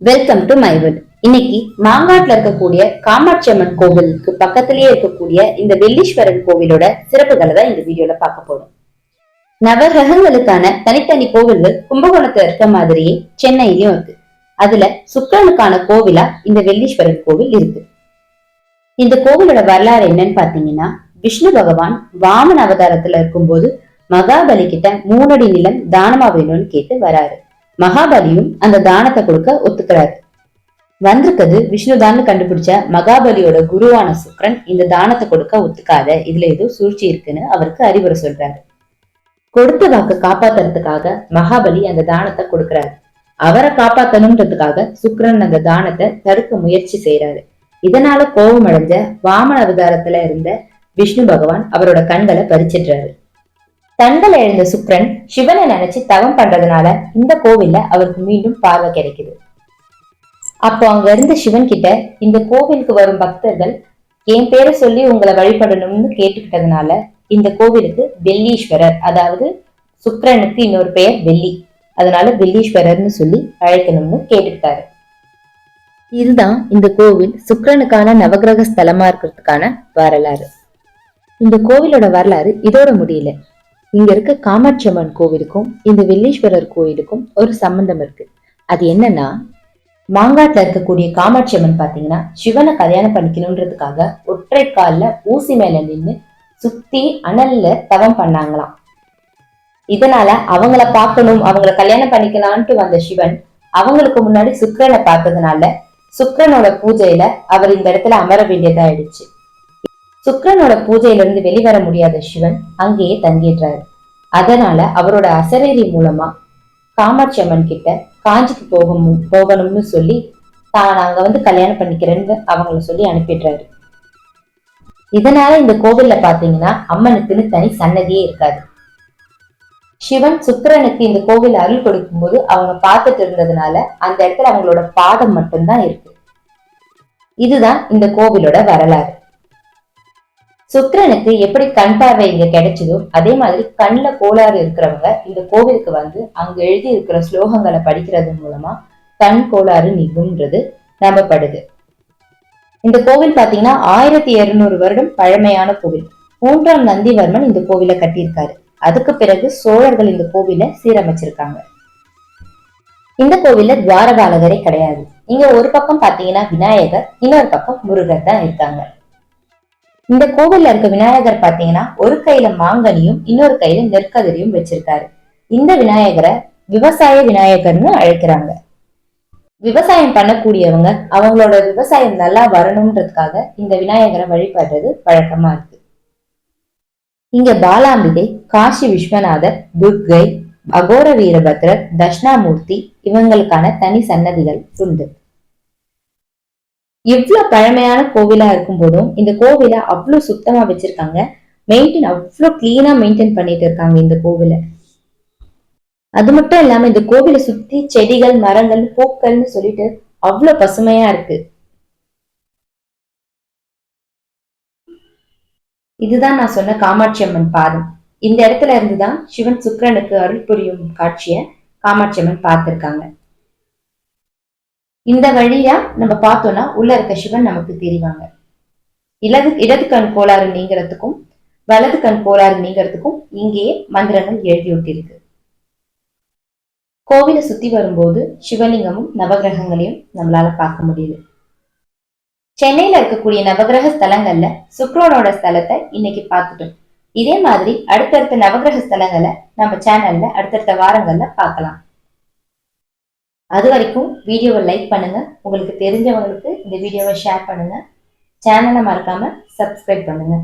Welcome to மைவுட் இன்னைக்கு மாங்காட்டுல இருக்கக்கூடிய காமாட்சி அம்மன் கோவிலுக்கு பக்கத்திலேயே இருக்கக்கூடிய இந்த வெள்ளீஸ்வரன் கோவிலோட சிறப்புகளை தான் இந்த வீடியோல பார்க்க போறோம். நவகிரகங்களுக்கான தனித்தனி கோவில்கள் கும்பகோணத்துல இருக்க மாதிரியே சென்னையிலயும் இருக்கு. அதுல சுக்கரனுக்கான கோவிலா இந்த வெள்ளீஸ்வரன் கோவில் இருக்கு. இந்த கோவிலோட வரலாறு என்னன்னு பாத்தீங்கன்னா விஷ்ணு பகவான் வாமன் அவதாரத்துல இருக்கும்போது மகாபலி கிட்ட மூணடி நிலம் தானமா வேணும்னு கேட்டு வராரு. மகாபலியும் அந்த தானத்தை கொடுக்க ஒத்துக்கிறாரு. வந்திருக்கிறது விஷ்ணுதான்னு கண்டுபிடிச்ச மகாபலியோட குருவான சுக்ரன் இந்த தானத்தை கொடுக்க ஒத்துக்காத இதுல ஏதோ சூழ்ச்சி இருக்குன்னு அவருக்கு அறிவுரை சொல்றாரு. கொடுத்த வாக்கு காப்பாத்துறதுக்காக மகாபலி அந்த தானத்தை கொடுக்கறாரு. அவரை காப்பாத்தணுன்றதுக்காக சுக்ரன் அந்த தானத்தை தடுக்க முயற்சி செய்யறாரு இதனால கோபம் அடைஞ்ச வாமன அவதாரத்துல இருந்த விஷ்ணு பகவான் அவரோட கண்களை பறிச்சிடுறாரு. தண்டல எழுந்த சுக்ரன் சிவனை நினைச்சு தவம் பண்றதுனால இந்த கோவில்ல அவருக்கு மீண்டும் பார்வை கிடைக்குது. அப்போ அங்க இருந்த சிவன் கிட்ட இந்த கோவிலுக்கு வரும் பக்தர்கள் என் பேரை சொல்லி உங்களை வழிபடணும்னு கேட்டுக்கிட்டதுனால இந்த கோவிலுக்கு வெள்ளீஸ்வரர் அதாவது சுக்ரனுக்கு இன்னொரு பெயர் வெள்ளி. அதனால வெள்ளீஸ்வரர்னு சொல்லி அழைக்கணும்னு கேட்டுக்கிட்டாரு. இதுதான் இந்த கோவில் சுக்கரனுக்கான நவகிரக ஸ்தலமா இருக்கிறதுக்கான வரலாறு. இந்த கோவிலோட வரலாறு இதோட முடியல. இங்க இருக்க காமாட்சி அம்மன் கோவிலுக்கும் இந்த வெள்ளீஸ்வரர் கோவிலுக்கும் ஒரு சம்பந்தம் இருக்கு. அது என்னன்னா மாங்காட்டில் இருக்கக்கூடிய காமாட்சி அம்மன் பாத்தீங்கன்னா சிவனை கல்யாணம் பண்ணிக்கணுன்றதுக்காக ஒற்றை கால்ல ஊசி மேல நின்னு சுத்தி அனல்ல தவம் பண்ணாங்களாம். இதனால அவங்கள பார்க்கணும் அவங்கள கல்யாணம் பண்ணிக்கலான்ட்டு வந்த சிவன் அவங்களுக்கு முன்னாடி சுக்கிரனை பார்த்ததுனால சுக்கரனோட பூஜையில அவர் இந்த இடத்துல அமர வேண்டியதாயிடுச்சு. சுக்கரனோட பூஜையிலிருந்து வெளிவர முடியாத சிவன் அங்கேயே தங்கிடுறாரு அதனால அவரோட அசரேரி மூலமா காமாட்சி அம்மன் கிட்ட காஞ்சிக்கு போக போகணும்னு சொல்லி தான் அங்க வந்து கல்யாணம் பண்ணிக்கிறேன்னு அவங்கள சொல்லி அனுப்பிடுறாரு. இதனால இந்த கோவில்ல பாத்தீங்கன்னா அம்மனுக்குன்னு தனி சன்னதியே இருக்காது. சிவன் சுக்கிரனுக்கு இந்த கோவில் அருள் கொடுக்கும்போது அவங்க பார்த்துட்டு இருந்ததுனால அந்த இடத்துல அவங்களோட பாதம் மட்டும்தான் இருக்கு. இதுதான் இந்த கோவிலோட வரலாறு. சுக்கரனுக்கு எப்படி கண் பார்வை இங்க கிடைச்சதோ அதே மாதிரி கண்ணில் கோளாறு இருக்கிறவங்க இந்த கோவிலுக்கு வந்து அங்க எழுதி இருக்கிற ஸ்லோகங்களை படிக்கிறது மூலமா கண் கோளாறு நீங்கும்ன்றது நம்பப்படுது. இந்த கோவில் பாத்தீங்கன்னா ஆயிரத்தி இருநூறு வருடம் பழமையான கோவில். மூன்றாம் நந்திவர்மன் இந்த கோவிலை கட்டியிருக்காரு. அதுக்கு பிறகு சோழர்கள் இந்த கோவிலை சீரமைச்சிருக்காங்க. இந்த கோவில்ல துவாரபாலகரே கிடையாது. இங்க ஒரு பக்கம் பாத்தீங்கன்னா விநாயகர் இன்னொரு பக்கம் முருகர் தான் இருக்காங்க. இந்த கோவில்ல இருக்க விநாயகர் பாத்தீங்கன்னா ஒரு கையில மாங்கனியும் இன்னொரு கையில நெற்கதிரியும் வச்சிருக்காரு. இந்த விநாயகரை விவசாய விநாயகர்னு அழைக்கிறாங்க. விவசாயம் பண்ணக்கூடியவங்க அவங்களோட விவசாயம் நல்லா வரணும்ன்றதுக்காக இந்த விநாயகரை வழிபடுறது வழக்கமா இருக்கு. இங்க பாலாம்பிகை காசி விஸ்வநாதர் துர்க்கை அகோர வீரபத்ரர் தட்சிணாமூர்த்தி இவங்களுக்கான தனி சன்னதிகள் உண்டு. இவ்வளவு பழமையான கோவிலா இருக்கும் போதும் இந்த கோவிலை அவ்வளவு சுத்தமா வச்சிருக்காங்க. மெயின்டைன் அவ்வளோ கிளீனா மெயின்டைன் பண்ணிட்டு இருக்காங்க இந்த கோவிலை. அது மட்டும் இல்லாம இந்த கோவிலை சுத்தி செடிகள் மரங்கள் பூக்கள்னு சொல்லிட்டு அவ்வளவு பசுமையா இருக்கு. இதுதான் நான் சொன்ன காமாட்சி அம்மன் பாதம். இந்த இடத்துல இருந்துதான் சிவன் சுக்கரனுக்கு அருள் புரியும் காட்சியை காமாட்சி அம்மன் பார்த்திருக்காங்க. இந்த வழியா நம்ம பார்த்தோம்னா உள்ள இருக்க சிவன் நமக்கு தெரிவாங்க. இடது இடது கண் கோளாறு நீங்கிறதுக்கும் வலது கண் கோளாறு நீங்கிறதுக்கும் இங்கேயே மந்திரங்கள் எழுதி ஒட்டியிருக்கு கோவிலை சுத்தி வரும்போது சிவலிங்கமும் நவகிரகங்களையும் நம்மளால பார்க்க முடியுது. சென்னையில இருக்கக்கூடிய நவகிரக ஸ்தலங்கள்ல சுக்ரோனோட ஸ்தலத்தை இன்னைக்கு பார்த்துட்டோம். இதே மாதிரி அடுத்தடுத்த நவகிரக ஸ்தலங்களை நம்ம சேனல்ல அடுத்தடுத்த வாரங்கள்ல பார்க்கலாம். அது வரைக்கும் வீடியோவை லைக் பண்ணுங்க. உங்களுக்கு தெரிஞ்சவங்களுக்கு இந்த வீடியோவை ஷேர் பண்ணுங்க. சேனலை மறக்காம சப்ஸ்கிரைப் பண்ணுங்க.